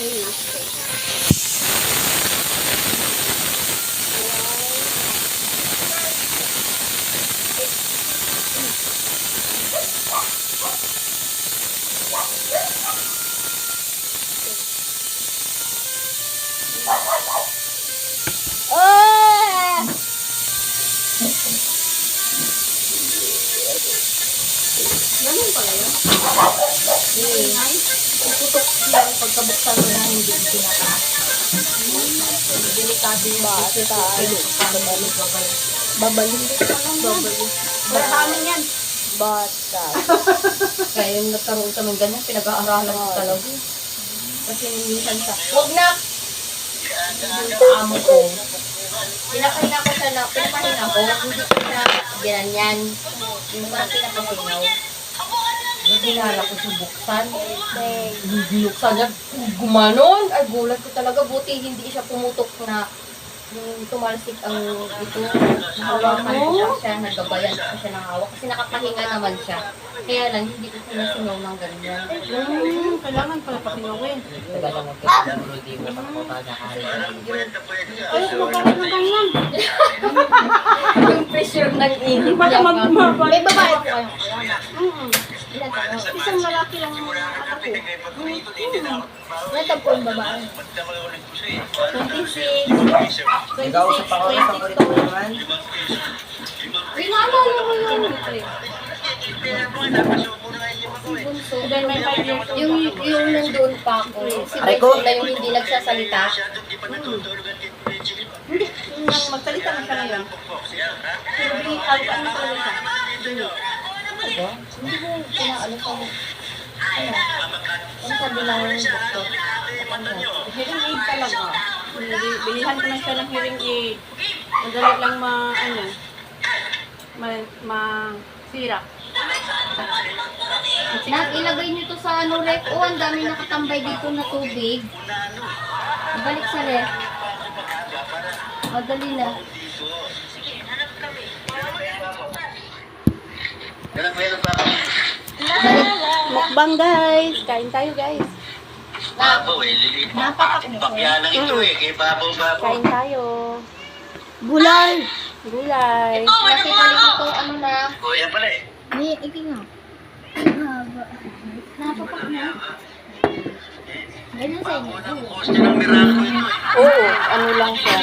Ah! Ganun pala yun. Ingay. Puputok lang pagkabuksan mo na hindi pinaka. Delikado yung Bata. Babalik, babalik. Babalik. Babalik. Wala sa amin yan. Bata. Kaya yung nagkaroon kami ganyan, pinag-aaralan ko talaga. Kasi minsan sa, huwag na! Yung amo ko, pinakain ako sa na, ako, hindi ko na ginanyan. Yung parang pinakasingaw. Ginala ko sa buksan. Binuksan niya, gumanon. Ay, gulat ko talaga. Buti hindi siya pumutok na yung tumalsik ang ito. Nahawakan ko siya, nagabayan ko siya ng hawak. Kasi nakapahinga naman siya. Kaya lang, hindi ko sinasingaw ng ganyan. Hmm, kailangan pala pakinawin. Taga naman ko. Hindi ko pa Ay, kumakain ng ganyan. Yung pressure ng init May babae po Isang lalaki lang ang anak ko. Ilan po yung babae? 26. Ikaw sa pangalan sa kulit mo naman. Uy, naalala mo yun. Bunso. Then may five years old Yung, yung nandun pa ako, si ko. Bunso na yung hindi nagsasalita. Hindi, nang magsalita na siya ngayon. Hindi, ano talaga siya. Ano ba? Hindi ko pinaano sa... Ano? Ano sabi lang ng doktor? Ano? Hearing aid talaga. Bili- Bilihan ko na siya ng hearing aid. Madali lang ma, ano, ma, ma, sira. Nak, ilagay niyo to sa ano ref. Oh, ang dami nakatambay dito na tubig. Ibalik sa ref. Madali na. Mukbang guys! Kain tayo guys! Babaw eh, lilit pa bakya lang ito eh, kay babaw babaw. Kain tayo! Gulay. Gulay! Kasi balik ito, ano na. Kuya pala eh. May, ikaw nga. Napapak na. Ganyan sa inyo. Ito eh. Oo, ano lang siya.